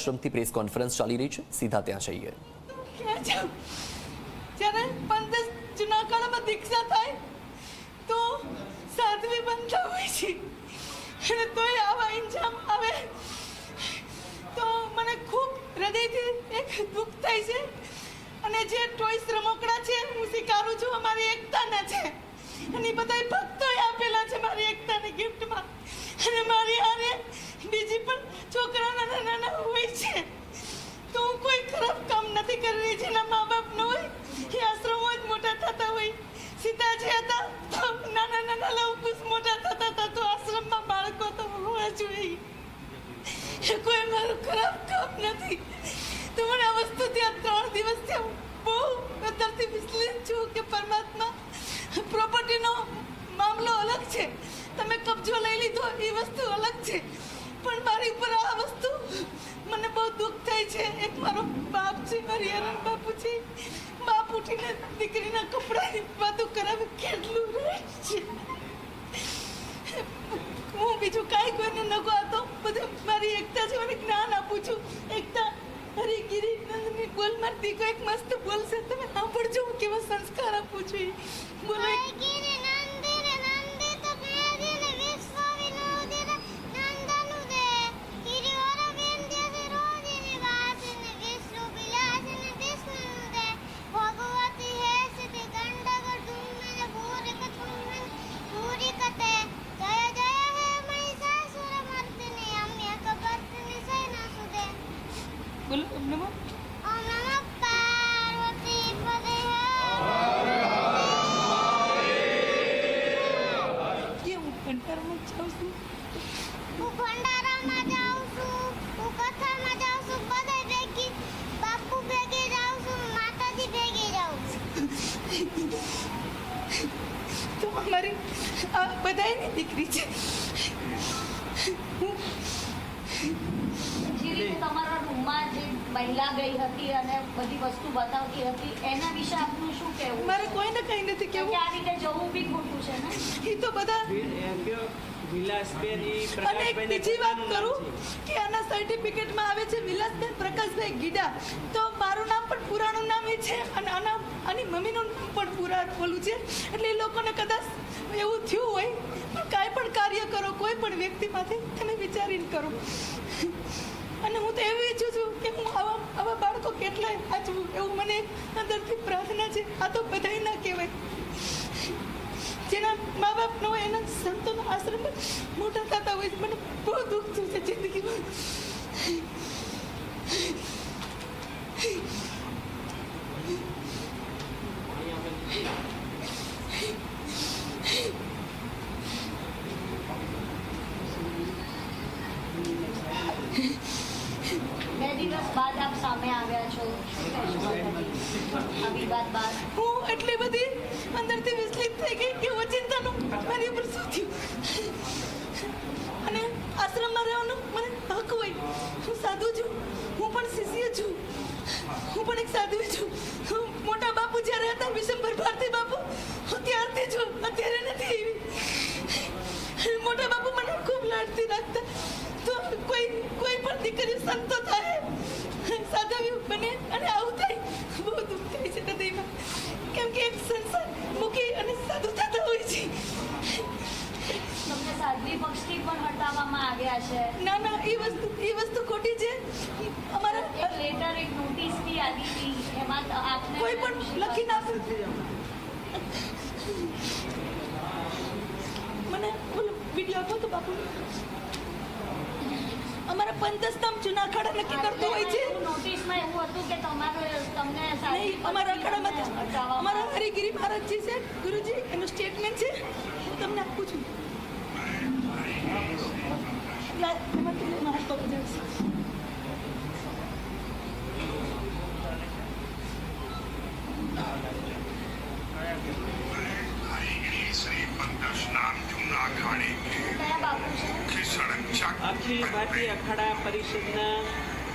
આશ્રમથી press conference ચાલી રહી છે. સીધા ત્યાં જઈએ. જ્યારે પંદર જૂના કાળમાં દીક્ષા થાય, તો સાધ્વી બનતા હોય છે. અને તોય આવા ઇન્જામ આવે. તો મને ખૂબ હૃદયથી એક દુઃખ થાય છે. અને જે ટોયસ રમકડા છે, હું સ્વીકારું છું, અમારી એકતાના છે. અને બધાય ભક્તોએ આપેલા છે, મારી એકતાની ગિફ્ટમાં અને મારી હારે બીજી પણ છોકરા નાના નાના હોય છે તો હું કોઈ ખરાબ કામ નથી કરી રહી જેના મા બાપ ન હોય એ આશ્રમો જ મોટા થતા હોય સીતાજી હતા તો નાના નાના લવકુશ મોટા થતા હતા તો આશ્રમમાં બાળકો તો હોવા જોઈએ એ કોઈ મારું ખરાબ કામ નથી તો મને આ વસ્તુ ત્યાં ત્રણ દિવસથી હું બહુ અંદરથી વિચલિત છું કે પરમાત્મા પ્રોપર્ટીનો મામલો અલગ છે તમે લઈ એ વસ્તુ અલગ છે. પણ મારી ઉપર આ વસ્તુ મને બહુ દુઃખ થાય છે. એક મારો બાપ છે, મારી હરણ બાપુ છે. બાપ ઉઠીને દીકરીના કપડાની વાતો કરાવે, કેટલું રહે છે. હું બીજું કાંઈ કોઈને ન તો બધું મારી એકતા છે, મને જ્ઞાન આપું છું. એકતા હરિગીરી નંદની બોલ મારી દીકો એક મસ્ત બોલશે તમે સાંભળજો હું કેવો સંસ્કાર આપું છું બોલો તો અમારી આ બધાયની દીકરી છે. જે રીતે તમારા રૂમમાં જે મહિલા ગઈ હતી અને બધી વસ્તુ બતાવતી હતી એના વિશે આપનું શું કહેવું? મારે કોઈને કંઈ નથી કેમ કેવું કે આ રીતે જવું બી ખોટું છે ને? એ તો બધા અને એક બીજી વાત કરું કે આના સર્ટિફિકેટમાં આવે છે વિલાસબેન પ્રકાશભાઈ ગીડા. તો પણ પુરાણું નામ એ છે અને આના આની મમ્મીનું પણ પુરાણ ઓલું છે. એટલે એ લોકોને કદાચ એવું થયું હોય, પણ કાંઈ પણ કાર્ય કરો, કોઈ પણ વ્યક્તિમાંથી તમે વિચારીને કરો. અને હું તો એવું ઈચ્છું છું કે હું આવા આવા બાળકો કેટલાય આજવું એવું મને અંદરથી પ્રાર્થના છે. આ તો બધાય ના કહેવાય. જેના મા બાપ ન હોય, એના સંતોના આશ્રમ મોટા થતા હોય મને બહુ દુઃખ થયું છે જિંદગીમાં બે દિવસ બાદ આપ સામે આવ્યા છો શું કહેશો આ વિવાદ બાદ હું એટલી બધી અંદરથી વિચલિત થઈ ગઈ કે ઓચિંતાનું મારી ઉપર શું થયું અને આશ્રમમાં રહેવાનું મને હક હોય હું સાધુ છું હું પણ શિષ્ય છું હું પણ એક સાધુ છું હું મોટા બાપુ જ્યારે હતા વિશંભર ભારતી બાપુ હું ત્યારથી છું અત્યારે નથી એવી મોટા બાપુ મને ખૂબ લાડથી રાખતા તો કોઈ કોઈ પણ દીકરી સંતો થાય સાધવ્યું બને અને આવું થાય બહુ દુઃખ થાય છે હૃદયમાં કેમ કે એક સંસાર મૂકી અને સાધુ થતા હોય છે તમને સાધ્વી પક્ષથી પણ હટાવવામાં આવ્યા છે ના ના એ વસ્તુ એ વસ્તુ ખોટી છે અમારા એક લેટર એક નોટિસ બી આવી હતી એમાં તો આપને કોઈ પણ લખી નાખે મને ઓલો વીડિયો આપો તો બાપુ અમારા પંચસ્તંભ જૂના અખાડા નક્કી કરતો હોય છે. નોટિસમાં એવું હતું કે તમારે તમને નહીં અમારા અખાડામાં તમને અમારા હરિગીરી મહારાજજી છે ગુરુજી એનું સ્ટેટમેન્ટ છે. હું તમને આપું છું. એમાંથી લઈને હાથ અખિલ ભારતીય અખાડા પરિષદના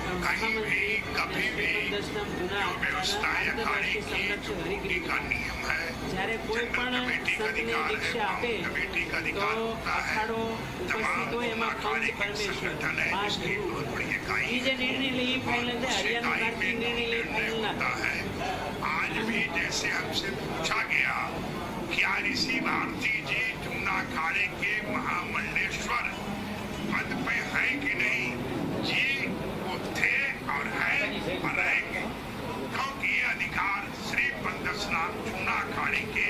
અ, कहीं भी મહામંત્રી कभी भी દસનામ જૂના जो व्यवस्थाएं અખાડાના अखाड़े આંતરરાષ્ટ્રીય की जो સંરક્ષક होने હરિગીરી का नियम है જ્યારે કોઈ પણ સંતને દીક્ષા આપે તો અખાડો ઉપસ્થિત હોય એમાં પંચ પરમેશ્વર પાંચ ગુરુ એ જે નિર્ણય લે એ ફાઇનલ છે હરિયાણા ભારતીય નિર્ણય લે ફાઇનલ ના થાય. आज भी जैसे हमसे पूछा गया क्या ऋषि भारती जी जूना अखाड़े के महामंडेश्वर पद पे है कि नहीं जी वो थे और है और रहेंगे क्योंकि ये अधिकार श्री पंदसनाथ स्नान अखाड़े के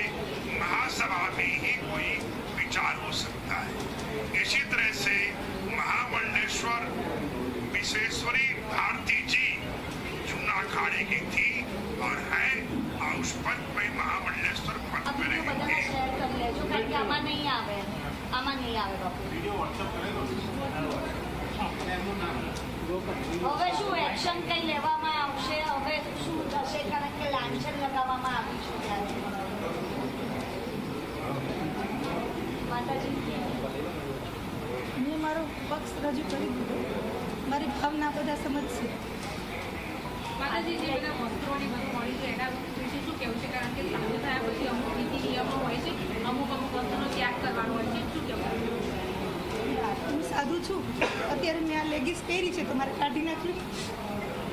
પક્ષ રજૂ કરી દીધો. મારી ભાવના બધા સમજશે માતાજી જે બધા વસ્ત્રોની બધું મળી છે એના શું કહેવું છે? કારણ કે સાંજે થયા અમુક હોય છે અમુક અમુક વસ્તુનો ત્યાગ કરવાનો હોય છે. શું કહેવું હું સાધુ છું. અત્યારે મેં આ લેગીસ પહેરી છે તો મારે કાઢી નાખ્યું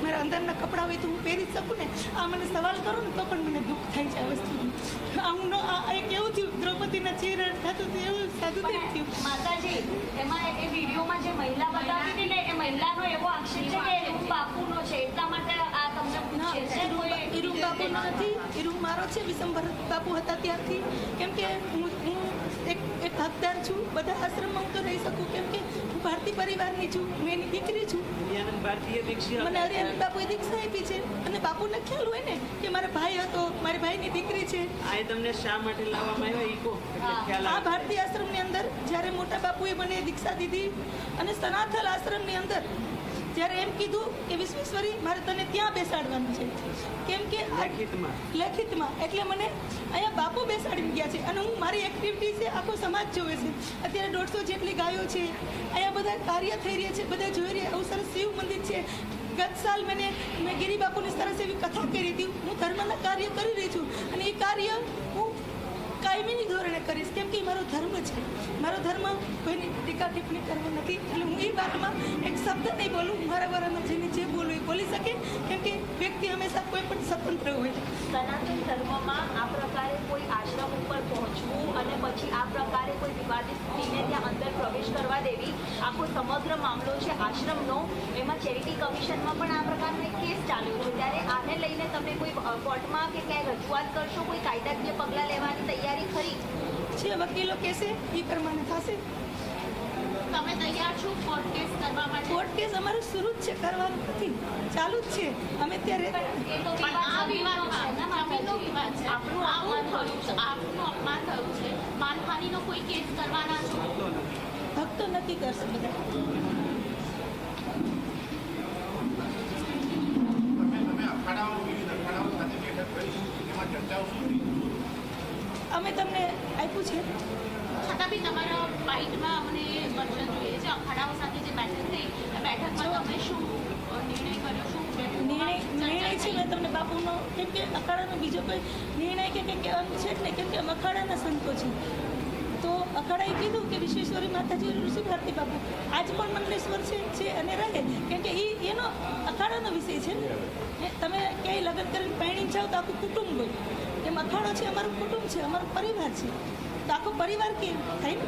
મારા અંદરના કપડાં હોય તો હું પહેરી શકું ને? આ મને સવાલ કરો ને તો પણ મને દુઃખ થાય છે આ વસ્તુનું આ હું આ એક એવું દ્રૌપદીના ચહેરા થતું હતું એવું થતું થયું માતાજી એમાં એ વિડીયોમાં જે મહિલા બતાવી હતી ને એ મહિલાનો એવો આક્ષેપ છે કે એ રૂમ બાપુનો છે એટલા માટે આ તમને પૂછે છે કોઈ ઈરૂમ બાપુનો નથી ઈરૂમ મારો છે વિશંભર બાપુ હતા ત્યારથી. કેમ કે હું હું એક એક હકદાર છું બધા આશ્રમમાં હું તો રહી શકું કેમ કે હું ભારતીય પરિવારની છું હું એની દીકરી છું. મને હરિયાણા બાપુએ દીક્ષા આપી છે અને બાપુને ખ્યાલ હોય ને કે મારો ભાઈ હતો મારી ભાઈની દીકરી છે. આ તમને શા માટે લાવવામાં આવ્યો ઈ કહો એટલે હા. ખ્યાલ આ ભારતીય આશ્રમની અંદર જ્યારે મોટા બાપુએ મને દીક્ષા દીધી અને સનાથલ આશ્રમની અંદર જ્યારે એમ કીધું કે વિશ્વેશ્વરી મારે તને ત્યાં બેસાડવાનું છે. કેમ કે લેખિતમાં? લેખિતમાં. એટલે મને અહીંયા બાપુ બેસાડી ગયા છે. અને હું મારી એક્ટિવિટી છે આખો સમાજ જોવે છે. અત્યારે દોઢસો જેટલી ગાયો છે. અહીંયા બધા કાર્ય થઈ રહ્યા છે. બધા જોઈ રહ્યા એવું સરસ શિવ મંદિર છે. ગત સાલ મને મેં ગિરિબાપુની સરસ એવી કથા કરી હતી. હું ધર્મના કાર્ય કરી રહી છું. અને એ કાર્ય હું કાયમીની ધોરણે કરીશ. કેમ કે મારો ધર્મ છે. મારો ધર્મ કોઈની ટીકા ટિપ્પણી કરવો નથી. એટલે હું એ વાતમાં એક શબ્દ નહીં બોલું. મારા વારામાં જેને જે બોલવું એ બોલી શકે. કેમ કે વ્યક્તિ હંમેશા કોઈ પણ સ્વતંત્ર હોય. સનાતન ધર્મમાં આ પ્રકારે કોઈ આશ્રમ ઉપર પહોંચવું અને પછી આ પ્રકારે કોઈ વિવાદિત સ્ત્રીને ત્યાં અંદર પ્રવેશ કરવા દેવી, આખો સમગ્ર મામલો છે આશ્રમનો. ચેરિટી કમિશનમાં પણ આ પ્રકારનો એક કેસ ચાલ્યો છે. ત્યારે આને લઈને તમે કોઈ કોર્ટમાં કે ક્યાંય રજૂઆત કરશો કોઈ કાયદાકીય પગલાં લેવાની તૈયારી ખરી? જે વકીલો કહેશે એ પ્રમાણે થશે. તમે તૈયાર છો કોર્ટ કેસ કરવા માટે? કોર્ટ કેસ અમારું શરૂ જ છે કરવાનું નથી. ચાલુ જ છે. અમે ત્યારે એ તો આ વિવાદ જમીનનો વિવાદ છે. આપણું આવું થયું છે. આપનું અપમાન થયું છે. માનહાનિનો કોઈ કેસ કરવાના છો? ભક્તો નક્કી કરશે. બધા તમે તમે અખાડાઓ વિવિધ અખાડાઓ સાથે બેઠક કરી એમાં ચર્ચાઓ શું થઈ અમે તમને આપ્યું છે? છતાં બી તમારા બાઇટમાં અમને વર્જન જોઈએ છે. અખાડાઓ સાથે જે બેઠક થઈ એ બેઠકમાં તમે શું નિર્ણય કર્યો શું નિર્ણય નિર્ણય છે મેં તમને બાપુનો કેમ કે અખાડાનો બીજો કોઈ નિર્ણય કે કંઈ અંગ છે જ નહીં કેમ કે અમે અખાડાના સંતો છે તો અખાડાએ કીધું કે વિશ્વેશ્વરી માતાજી ઋષિ ભારતી બાપુ આજ પણ મંગલેશ્વર છે છે અને રહે. કેમ કે એ એનો અખાડાનો વિષય છે તમે ક્યાંય લગ્ન કરીને પહેણી જાઓ તો આખું કુટુંબ હોય. અખાડો છે અમારું કુટુંબ છે અમારો પરિવાર છે. તો આખો પરિવાર કેમ? થાય ને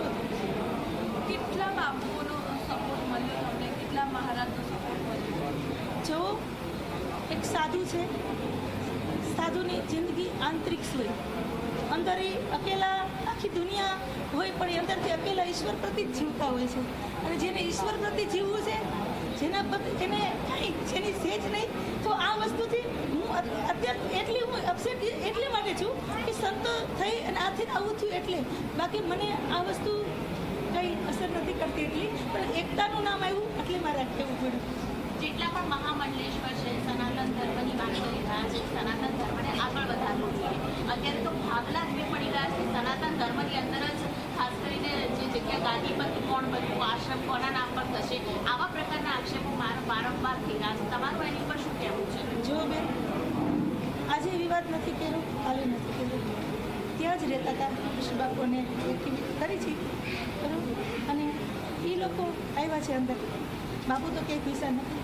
કેટલા બાપુઓનો સપોર્ટ મળ્યો તમને? કેટલા મહારાજનો સપોર્ટ મળ્યો? જો એક સાધુ છે. સાધુની જિંદગી આંતરિક હોય. અંદર એ અકેલા આખી દુનિયા હોય પણ એ અંદરથી અકેલા ઈશ્વર પ્રતિ જ જીવતા હોય છે. અને જેને ઈશ્વર પ્રતિ જીવવું છે જેના પ્રતિ જેને કાંઈ જેની સેજ નહીં તો આ વસ્તુથી હું અત- અત્યારે એટલી હું અપસેટ એટલે માટે છું કે સંતો થઈ અને આથી આવું થયું એટલે. બાકી મને આ વસ્તુ કંઈ અસર નથી કરતી એટલી, પણ એકતાનું નામ આવ્યું એટલે મારે કહેવું પડ્યું. જેટલા પણ મહામંડલેશ્વર છે, સનાતન ધર્મની વાત કરી રહ્યા છે, સનાતન ધર્મને આગળ વધારવું જોઈએ. અત્યારે તો ભાગલા જ પડી રહ્યા છે, સનાતન ધર્મની અંદર જ ખાસ કરીને જે જગ્યા ગાદી પર કોણ બનવું આશ્રમ કોના નામ પર થશે, આવા પ્રકારના આક્ષેપો વારંવાર થઈ રહ્યા છે. તમારું એની પર શું કહેવું છે? જો બેન, આજે વિવાદ નથી કહેવું કાલે નથી કહેવું ત્યાં જ રહેતા હતા બાપુને કરી છે. બરાબર? અને એ લોકો આવ્યા છે અંદર. બાપુ તો ક્યાંય પૈસા નથી?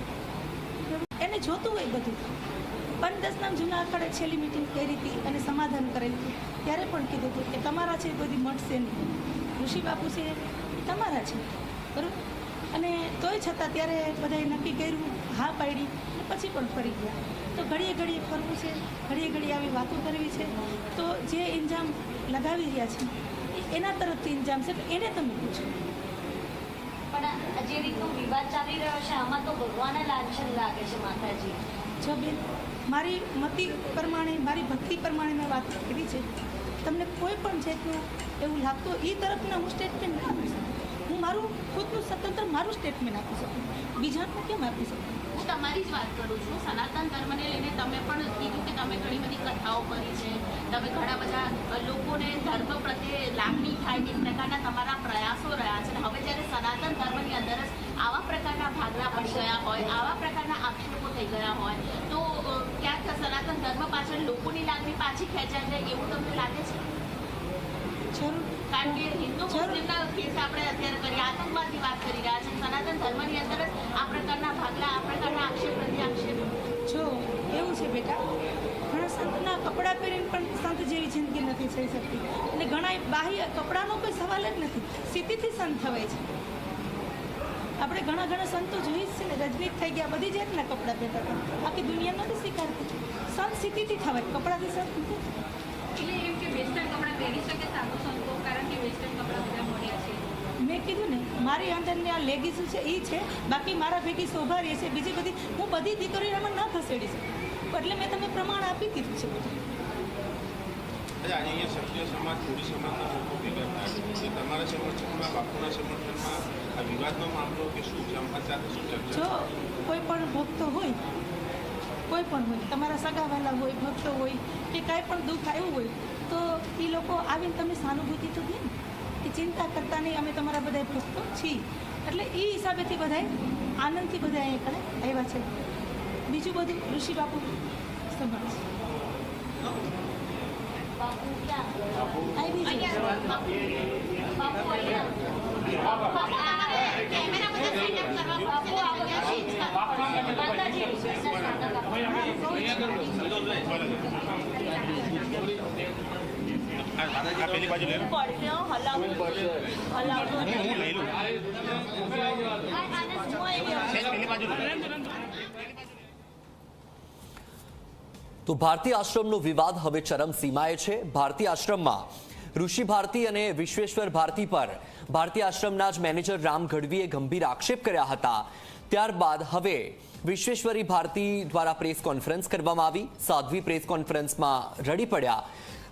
એને જોતું હોય બધું. પણ દસનામ જૂના અખાડે છેલ્લી મિટિંગ કરી હતી અને સમાધાન કરેલું. ત્યારે પણ કીધું હતું કે તમારા છે બધી મટશે નહીં. ઋષિ બાપુ છે તમારા છે બરાબર? અને તોય છતાં ત્યારે બધાએ નક્કી કર્યું હા પાડી અને પછી પણ ફરી ગયા. તો ઘડીએ ઘડીએ ફરવું છે ઘડીએ ઘડીએ આવી વાતો કરવી છે. તો જે ઇન્જામ લગાવી રહ્યા છે એ એના તરફથી ઇન્જામ છે એને તમે પૂછો. પણ જે રીતનો વિવાદ ચાલી રહ્યો છે આમાં તો ભગવાને લાંછન લાગે છે માતાજી. જો બેન મારી મતિ પ્રમાણે મારી ભક્તિ પ્રમાણે મેં વાત કરી છે. તમને કોઈ પણ જાતનું એવું લાગતું એ તરફના હું સ્ટેટમેન્ટ ના આપી શકું. મારું ખુદનું સ્વતંત્ર મારું સ્ટેટમેન્ટ આપી શકું. બીજાનું કેમ આપી શકું? હું તમારી જ વાત કરું છું. સનાતન ધર્મને લઈને તમે પણ કીધું કે તમે ઘણી બધી કથાઓ કરી છે. તમે ઘણા બધા લોકોને ધર્મ પ્રત્યે લાગણી થાય તે પ્રકારના તમારા પ્રયાસો રહ્યા છે. હવે જ્યારે સનાતન ધર્મની અંદર જ આવા પ્રકારના ભાગલા પડી ગયા હોય આવા પ્રકારના આક્ષેપો થઈ ગયા હોય તો ક્યાંક સનાતન ધર્મ પાછળ લોકોની લાગણી પાછી ખેંચાઈ જાય એવું તમને લાગે છે? જરૂર. કારણ કે હિન્દુ મુસ્લિમના કેસ આપણે અત્યારે કરીએ આતંકવાદની વાત કરી રહ્યા છે. સનાતન ધર્મની અંદર આ પ્રકારના ભાગલા આ પ્રકારના આક્ષેપ આક્ષેપ જો એવું છે બેટા. ઘણા સંતના કપડાં પહેરીને પણ સંત જેવી જિંદગી નથી થઈ શકતી. અને ઘણા બાહ્ય કપડાનો કોઈ સવાલ જ નથી. સ્થિતિથી સંત થવાય છે. આપણે ઘણા ઘણા સંતો જોઈ જ છે ને રજનીત થઈ ગયા બધી જાતના કપડાં પહેરતા હતા. આખી દુનિયા નથી સ્વીકારતી. સંત સ્થિતિથી થવાય. કપડાથી સંત નથી. એટલે એમ કે વેસ્ટર્ન કપડાં પહેરી શકે સાધુ સંતો કારણ કે વેસ્ટર્ન કપડાં બધા મળ્યા છે મેં કીધું ને મારી અંદરની આ લેગીઝ છે એ છે બાકી મારા ભેગી શોભા રહે છે બીજી બધી હું બધી દીકરીઓમાં ન ખસેડી શકું એટલે મેં તમને પ્રમાણ આપી દીધું છે આજે ક્ષત્રિય સમાજ કોળી સમાજના લોકો ભેગા થયા છે. તમારા સમર્થનમાં બાપુના સમર્થનમાં આ વિવાદનો મામલો કે શું છે? સાથે શું ચર્ચા જો કોઈ પણ ભક્તો હોય કોઈ પણ હોય તમારા સગાવાલા હોય ભક્તો હોય કે કાંઈ પણ દુઃખ આવ્યું હોય તો એ લોકો આવીને તમે સહાનુભૂતિ તો દે ને. કે ચિંતા કરતા નહીં અમે તમારા બધા ભક્તો છીએ. એટલે એ હિસાબેથી બધાએ આનંદથી બધા અહીંયા આવ્યા છે. બીજું બધું ઋષિ બાપુ સંભાળશે બાપુ ક્યાં આવી જાય બાપુ અહીંયા બાપુ આ પેલી બાજુ લે. પડશે. હલાવવું હું લઈ લઉં. પેલી બાજુ તો ભારતીય આશ્રમનો વિવાદ હવે ચરમસીમાએ છે. ભારતીય આશ્રમમાં ઋષિ ભારતી અને વિશ્વેશ્વર ભારતી પર ભારતીય આશ્રમના જ મેનેજર રામ ગઢવીએ ગંભીર આક્ષેપ કર્યા હતા. ત્યારબાદ હવે વિશ્વેશ્વરી ભારતી દ્વારા પ્રેસ કોન્ફરન્સ કરવામાં આવી. સાધ્વી પ્રેસ કોન્ફરન્સમાં રડી પડ્યા.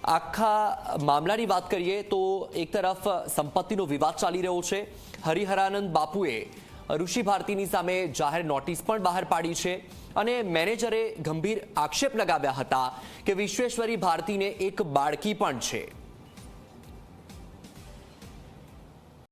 આખા મામલાની વાત કરીએ તો એક તરફ સંપત્તિનો વિવાદ ચાલી રહ્યો છે. હરિહરાનંદ બાપુએ ઋષિ ભારતીની સામે જાહેર નોટિસ પણ બહાર પાડી છે અને મેનેજરે ગંભીર આક્ષેપ લગાવ્યા હતા કે વિશ્વેશ્વરી ભારતીને એક બાળકી પણ છે.